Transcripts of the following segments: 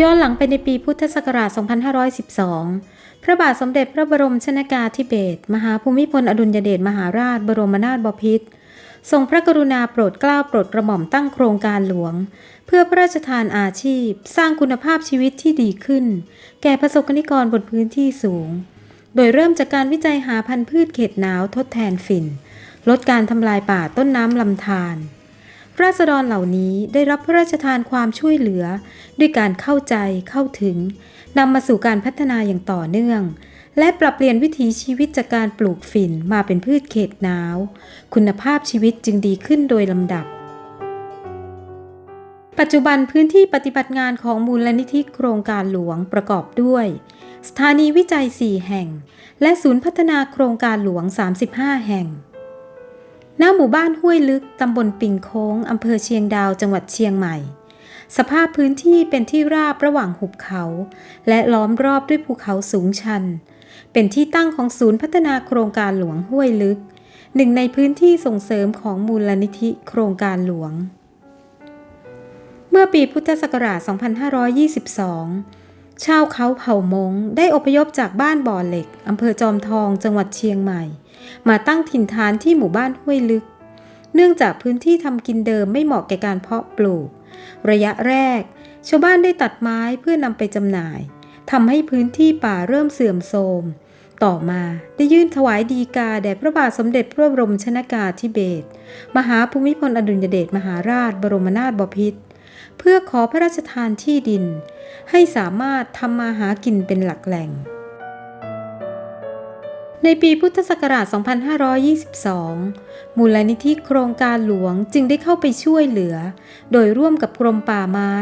ย้อนหลังไปในปีพุทธศักราช 2512 พระบาทสมเด็จพระบรมชนากาธิเบศรมหาภูมิพลอดุลยเดชมหาราชบรมนาถบพิตรทรงพระกรุณาโปรดเกล้าโปรดกระหม่อมตั้งโครงการหลวง เพื่อพระราชทานอาชีพ สร้างคุณภาพชีวิตที่ดีขึ้น แก่ประสบกนิกรบนพื้นที่สูง โดยเริ่มจากการวิจัยหาพันธุ์พืชเขตหนาวทดแทนฝิ่น ลดการทำลายป่าต้นน้ำลำธารราษฎรเหล่านี้ได้รับพระราชทานความช่วยเหลือ ด้วยการเข้าใจเข้าถึงนำมาสู่การพัฒนาอย่างต่อเนื่อง และปรับเปลี่ยนวิถีชีวิตจากการปลูกฝิ่นมาเป็นพืชเขตหนาว คุณภาพชีวิตจึงดีขึ้นโดยลำดับ ปัจจุบันพื้นที่ปฏิบัติงานของมูลนิธิโครงการหลวงประกอบด้วย สถานีวิจัย 4 แห่ง และศูนย์พัฒนาโครงการหลวง 35 แห่ง หน้าหมู่บ้านห้วยลึกตำบลปิงโค้งอำเภอเชียงดาวจังหวัดเชียงใหม่ สภาพพื้นที่เป็นที่ราบระหว่างหุบเขา และล้อมรอบด้วยภูเขาสูงชัน เป็นที่ตั้งของศูนย์พัฒนาโครงการหลวงห้วยลึก หนึ่งในพื้นที่ส่งเสริมของมูลนิธิโครงการหลวง เมื่อปีพุทธศักราช 2522 ชาวเขาเผ่ามงได้อพยพจากบ้านบ่อเหล็กอำเภอจอมทองจังหวัดเชียงใหม่ มาตั้งถิ่นฐานที่หมู่บ้านห้วยลึก เนื่องจากพื้นที่ทำกินเดิมไม่เหมาะแก่การเพาะปลูก ระยะแรก ชาวบ้านได้ตัดไม้เพื่อนำไปจำหน่ายทำให้พื้นที่ป่าเริ่มเสื่อมโทรม ต่อมาได้ยื่นถวายดีกาแด่พระบาทสมเด็จพระบรมชนากาธิเบศรมหาภูมิพลอดุลยเดชมหาราช บรมนาถบพิตรเพื่อขอพระราชทานที่ดิน ให้สามารถทำมาหากินเป็นหลักแหล่ง ในปีพุทธศักราช 2522 มูลนิธิโครงการหลวงจึงได้เข้าไปช่วยเหลือ โดยร่วมกับกรมป่าไม้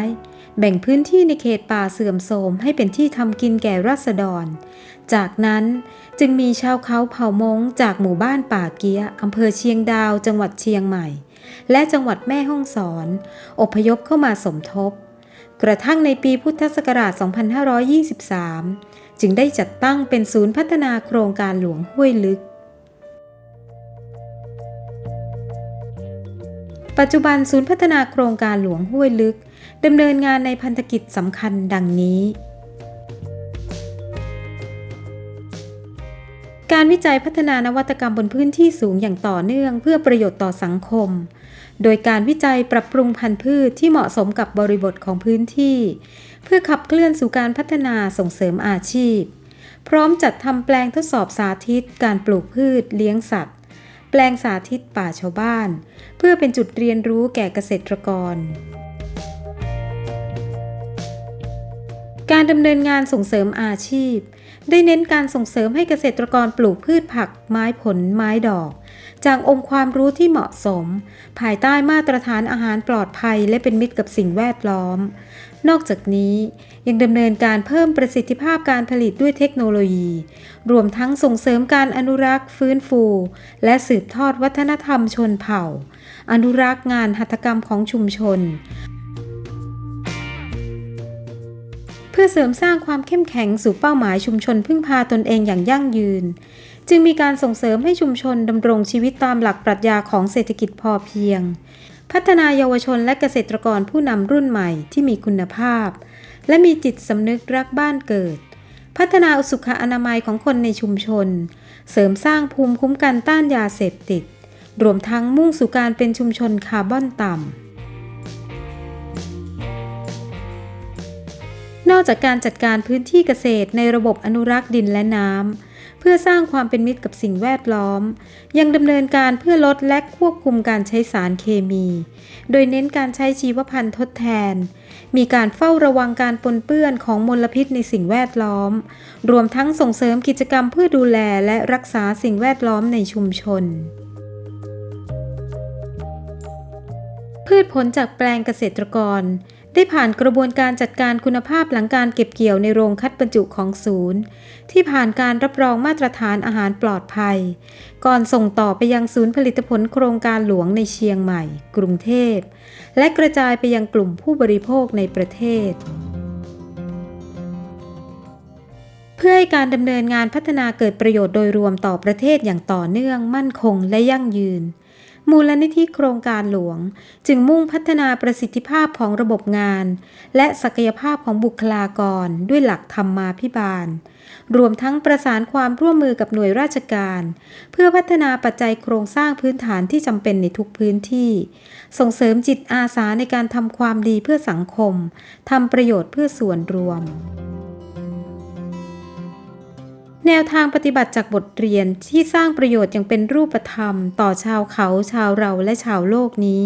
แบ่งพื้นที่ในเขตป่าเสื่อมโทรมให้เป็นที่ทำกินแก่ราษฎร จากนั้นจึงมีชาวเขาเผ่ามงจากหมู่บ้านป่าเกียอำเภอเชียงดาว จังหวัดเชียงใหม่ และจังหวัดแม่ฮ่องสอน อพยพเข้ามาสมทบ กระทั่งในปีพุทธศักราช 2523 จึงได้จัดตั้งเป็นศูนย์พัฒนาโครงการหลวงห้วยลึก ปัจจุบันศูนย์พัฒนาโครงการหลวงห้วยลึกดำเนินงานในพันธกิจสำคัญดังนี้ การวิจัยพัฒนานวัตกรรมบนพื้นที่สูงอย่างต่อเนื่อง เพื่อประโยชน์ต่อสังคม โดยการวิจัยปรับปรุงพันธุ์พืชที่เหมาะสมกับบริบทของพื้นที่ เพื่อขับเคลื่อนสู่การพัฒนาส่งเสริมอาชีพ พร้อมจัดทำแปลงทดสอบสาธิต การปลูกพืช เลี้ยงสัตว์ แปลงสาธิตป่าชาวบ้าน เพื่อเป็นจุดเรียนรู้แก่เกษตรกร การดำเนินงานส่งเสริมอาชีพ ได้เน้นการส่งเสริมให้เกษตรกรปลูกพืชผัก ไม้ผล ไม้ดอก จากองค์ความรู้ที่เหมาะสม ภายใต้มาตรฐานอาหารปลอดภัยและเป็นมิตรกับสิ่งแวดล้อม นอกจากนี้ยังดำเนินการเพิ่มประสิทธิภาพการผลิตด้วยเทคโนโลยี รวมทั้งส่งเสริมการอนุรักษ์ ฟื้นฟู และสืบทอดวัฒนธรรมชนเผ่า อนุรักษ์งานหัตถกรรมของชุมชน พื่อเสริมสร้างความเข้มแข็งสู่เป้าหมายชุมชนพึ่งพาตนเองอย่างยั่งยืน จึงมีการส่งเสริมให้ชุมชนดำรงชีวิตตามหลักปรัชญาของเศรษฐกิจพอเพียง พัฒนาเยาวชนและเกษตรกรผู้นำรุ่นใหม่ที่มีคุณภาพ และมีจิตสำนึกรักบ้านเกิด พัฒนาสุขอนามัยของคนในชุมชน เสริมสร้างภูมิคุ้มกันต้านยาเสพติด รวมทั้งมุ่งสู่การเป็นชุมชนคาร์บอนต่ำ อกจากการจัดการพื้นที่เกษตรในระบบอนุรักษ์ดินและน้ำเพื่อสร้างความเป็นมิตรกับสิ่งแวดล้อม ยังดำเนินการเพื่อลดและควบคุมการใช้สารเคมี โดยเน้นการใช้ชีวพันธุ์ทดแทน มีการเฝ้าระวังการปนเปื้อนของมลพิษในสิ่งแวดล้อม รวมทั้งส่งเสริมกิจกรรมเพื่อดูแลและรักษาสิ่งแวดล้อมในชุมชนพืชผลจากแปลงเกษตรกร ได้ผ่านกระบวนการจัดการคุณภาพหลังการเก็บเกี่ยวในโรงคัดบรรจุของศูนย์ ที่ผ่านการรับรองมาตรฐานอาหารปลอดภัย ก่อนส่งต่อไปยังศูนย์ผลิตผลโครงการหลวงในเชียงใหม่ กรุงเทพ และกระจายไปยังกลุ่มผู้บริโภคในประเทศเพื่อให้การดำเนินงานพัฒนาเกิดประโยชน์โดยรวมต่อประเทศอย่างต่อเนื่อง มั่นคงและยั่งยืน มูลนิธิโครงการหลวง จึงมุ่งพัฒนาประสิทธิภาพของระบบงาน และศักยภาพของบุคลากรด้วยหลักธรรมาภิบาล รวมทั้งประสานความร่วมมือกับหน่วยราชการ เพื่อพัฒนาปัจจัยโครงสร้างพื้นฐานที่จำเป็นในทุกพื้นที่ ส่งเสริมจิตอาสาในการทำความดีเพื่อสังคมทำประโยชน์เพื่อส่วนรวม แนวทางปฏิบัติจากบทเรียนที่สร้างประโยชน์อย่างเป็นรูปธรรม ต่อชาวเขาชาวเราและชาวโลกนี้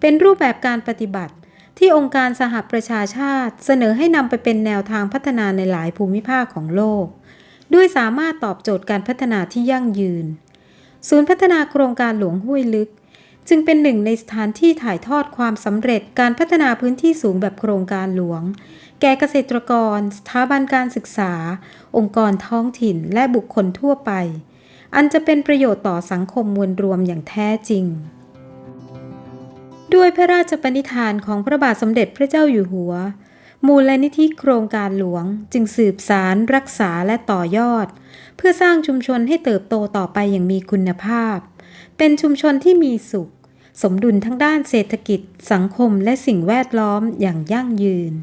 เป็นรูปแบบการปฏิบัติที่องค์การสหประชาชาติ เสนอให้นำไปเป็นแนวทางพัฒนาในหลายภูมิภาคของโลก ด้วยสามารถตอบโจทย์การพัฒนาที่ยั่งยืน ศูนย์พัฒนาโครงการหลวงห้วยลึก จึงเป็นหนึ่งในสถานที่ถ่ายทอดความสำเร็จการพัฒนาพื้นที่สูงแบบโครงการหลวง แก่เกษตรกร สถาบันการศึกษา องค์กรท้องถิ่นและบุคคลทั่วไป อันจะเป็นประโยชน์ต่อสังคมมวลรวมอย่างแท้จริง ด้วยพระราชปณิธานของพระบาทสมเด็จพระเจ้าอยู่หัว มูลนิธิโครงการหลวงจึงสืบสารรักษาและต่อยอด เพื่อสร้างชุมชนให้เติบโตต่อไปอย่างมีคุณภาพ เป็นชุมชนที่มีสุข สมดุลทั้งด้านเศรษฐกิจ สังคมและสิ่งแวดล้อมอย่างยั่งยืน